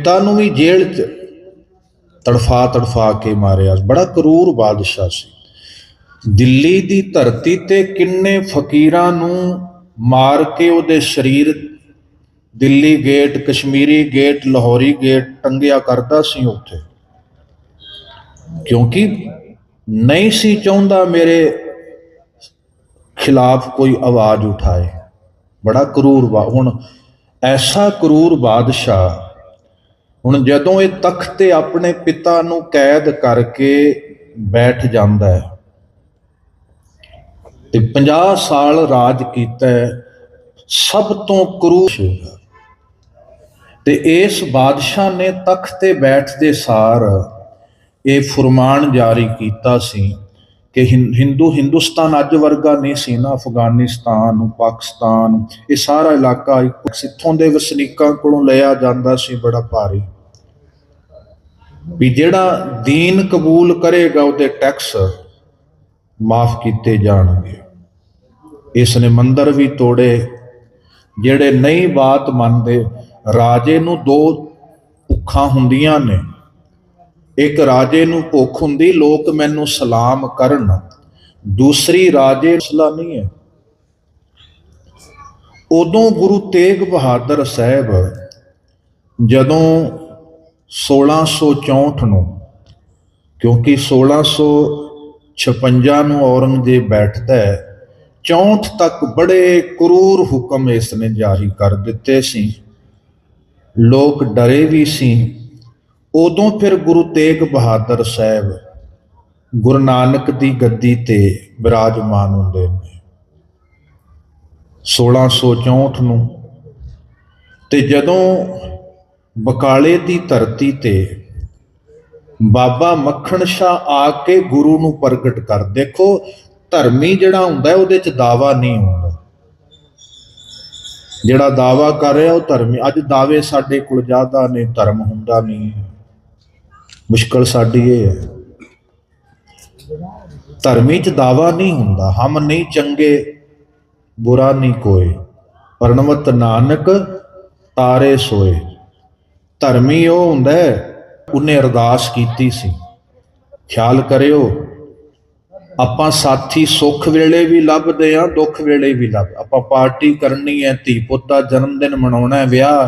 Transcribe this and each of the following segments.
ਪਿਤਾ ਨੂੰ ਵੀ ਜੇਲ੍ਹ 'ਚ ਤੜਫਾ ਤੜਫਾ ਕੇ ਮਾਰਿਆ। ਬੜਾ ਕਰੂਰ ਬਾਦਸ਼ਾਹ ਸੀ। ਦਿੱਲੀ ਦੀ ਧਰਤੀ ਤੇ ਕਿੰਨੇ ਫਕੀਰਾਂ ਨੂੰ ਮਾਰ ਕੇ ਉਹਦੇ ਸਰੀਰ Delhi gate, Kashmiri gate, Lahori gate ਟੰਗਿਆ ਕਰਦਾ ਸੀ ਉੱਥੇ। ਕਿਉਂਕਿ ਨਹੀਂ ਸੀ ਚਾਹੁੰਦਾ ਮੇਰੇ ਖਿਲਾਫ ਕੋਈ ਆਵਾਜ਼ ਉਠਾਏ। ਬੜਾ ਕਰੂਰ ਬਾ ਹੁਣ ਐਸਾ ਕਰੂਰ ਬਾਦਸ਼ਾਹ ਹੁਣ ਜਦੋਂ ਇਹ ਤਖਤ ਤੇ ਆਪਣੇ ਪਿਤਾ ਨੂੰ ਕੈਦ ਕਰਕੇ ਬੈਠ ਜਾਂਦਾ ਹੈ ਤੇ 50 ਸਾਲ ਰਾਜ ਕੀਤਾ ਸਭ ਤੋਂ ਕਰੂਰ ਤੇ ਇਸ ਬਾਦਸ਼ਾਹ ਨੇ ਤਖਤ ਤੇ ਬੈਠਦੇ ਸਾਰ ਇਹ ਫਰਮਾਨ ਜਾਰੀ ਕੀਤਾ ਸੀ ਕਿ ਹਿੰ- ਹਿੰਦੂ ਹਿੰਦੁਸਤਾਨ ਅੱਜ ਵਰਗਾ ਨਹੀਂ ਸੀ ਨਾ ਅਫਗਾਨਿਸਤਾਨ, ਪਾਕਿਸਤਾਨ, ਇਹ ਸਾਰਾ ਇਲਾਕਾ ਇੱਕ ਸਿੱਥੋਂ ਦੇ ਵਸਨੀਕਾਂ ਕੋਲੋਂ ਲਿਆ ਜਾਂਦਾ ਸੀ, ਬੜਾ ਭਾਰੀ। ਵੀ ਜਿਹੜਾ ਦੀਨ ਕਬੂਲ ਕਰੇਗਾ ਉਹਦੇ ਟੈਕਸ ਮਾਫ ਕੀਤੇ ਜਾਣਗੇ। ਇਸ ਨੇ ਮੰਦਰ ਵੀ ਤੋੜੇ, ਜਿਹੜੇ ਨਹੀਂ ਬਾਤ ਮੰਨਦੇ, ਰਾਜੇ ਨੂੰ ਦੋ ਭੁੱਖਾਂ ਹੁੰਦੀਆਂ ਨੇ। ਇੱਕ ਰਾਜੇ ਨੂੰ ਭੁੱਖ ਹੁੰਦੀ, ਲੋਕ ਮੈਨੂੰ ਸਲਾਮ ਕਰਨ। ਦੂਸਰੀ ਰਾਜੇ ਮਸਲਾ ਨਹੀਂ ਹੈ। ਉਦੋਂ ਗੁਰੂ ਤੇਗ ਬਹਾਦਰ ਸਾਹਿਬ ਜਦੋਂ 1664 ਨੂੰ, ਕਿਉਂਕਿ 1656 ਨੂੰ ਔਰੰਗਜ਼ੇਬ ਬੈਠਦਾ ਹੈ 64 ਤੱਕ ਬੜੇ ਕਰੂਰ ਹੁਕਮ ਇਸ ਨੇ ਜਾਰੀ ਕਰ ਦਿੱਤੇ ਸੀ। ਲੋਕ ਡਰੇ ਵੀ ਸੀ। ਉਦੋਂ ਫਿਰ ਗੁਰੂ ਤੇਗ ਬਹਾਦਰ ਸਾਹਿਬ ਗੁਰੂ ਨਾਨਕ ਦੀ ਗੱਦੀ ਤੇ ਬਿਰਾਜਮਾਨ ਹੁੰਦੇ ਨੇ। 1664 ਨੂੰ ਤੇ ਜਦੋਂ ਬਕਾਲੇ ਦੀ ਧਰਤੀ ਤੇ ਬਾਬਾ ਮੱਖਣ ਸ਼ਾਹ ਆ ਕੇ ਗੁਰੂ ਨੂੰ ਪ੍ਰਗਟ ਕਰ ਦੇਖੋ, ਧਰਮੀ ਜਿਹੜਾ ਹੁੰਦਾ ਉਹਦੇ ਚ ਦਾਵਾ ਨਹੀਂ ਹੁੰਦਾ। ਜਿਹੜਾ ਦਾਵਾ ਕਰ ਰਿਹਾ ਉਹ ਧਰਮੀ, ਅੱਜ ਦਾਅਵੇ ਸਾਡੇ ਕੋਲ ਜ਼ਿਆਦਾ ਨੇ, ਧਰਮ ਹੁੰਦਾ ਨਹੀਂ। ਮੁਸ਼ਕਲ ਸਾਡੀ ਇਹ ਹੈ। ਧਰਮੀ ਚ ਦਾਵਾ ਨਹੀਂ ਹੁੰਦਾ, ਹਮ ਨਹੀਂ ਚੰਗੇ, ਬੁਰਾ ਨਹੀਂ ਕੋਏ ਪਰਣਵਤ ਨਾਨਕ ਤਾਰੇ ਸੋਏ। ਧਰਮੀ ਉਹ ਹੁੰਦਾ ਹੈ, ਉਹਨੇ ਅਰਦਾਸ ਕੀਤੀ ਸੀ। ਖਿਆਲ ਕਰਿਓ ਆਪਾਂ ਸਾਥੀ ਸੁੱਖ ਵੇਲੇ ਵੀ ਲੱਭਦੇ ਆ ਦੁੱਖ ਵੇਲੇ ਵੀ ਲੱਭ ਆਪਾਂ ਪਾਰਟੀ ਕਰਨੀ ਹੈ ਧੀ ਪੁੱਤ ਦਾ ਜਨਮ ਦਿਨ ਮਨਾਉਣਾ ਹੈ ਵਿਆਹ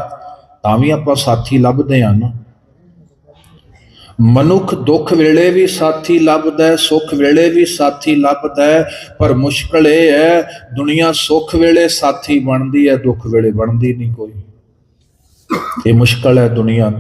ਤਾਂ ਵੀ ਆਪਾਂ ਸਾਥੀ ਲੱਭਦੇ ਆ ਨਾ। ਮਨੁੱਖ ਦੁੱਖ ਵੇਲੇ ਵੀ ਸਾਥੀ ਲੱਭਦਾ ਹੈ ਸੁੱਖ ਵੇਲੇ ਵੀ ਸਾਥੀ ਲੱਭਦਾ ਹੈ ਪਰ ਮੁਸ਼ਕਲ ਇਹ ਹੈ ਦੁਨੀਆ ਸੁੱਖ ਵੇਲੇ ਸਾਥੀ ਬਣਦੀ ਹੈ ਦੁੱਖ ਵੇਲੇ ਬਣਦੀ ਨਹੀਂ ਕੋਈ। ਇਹ ਮੁਸ਼ਕਲ ਹੈ ਦੁਨੀਆ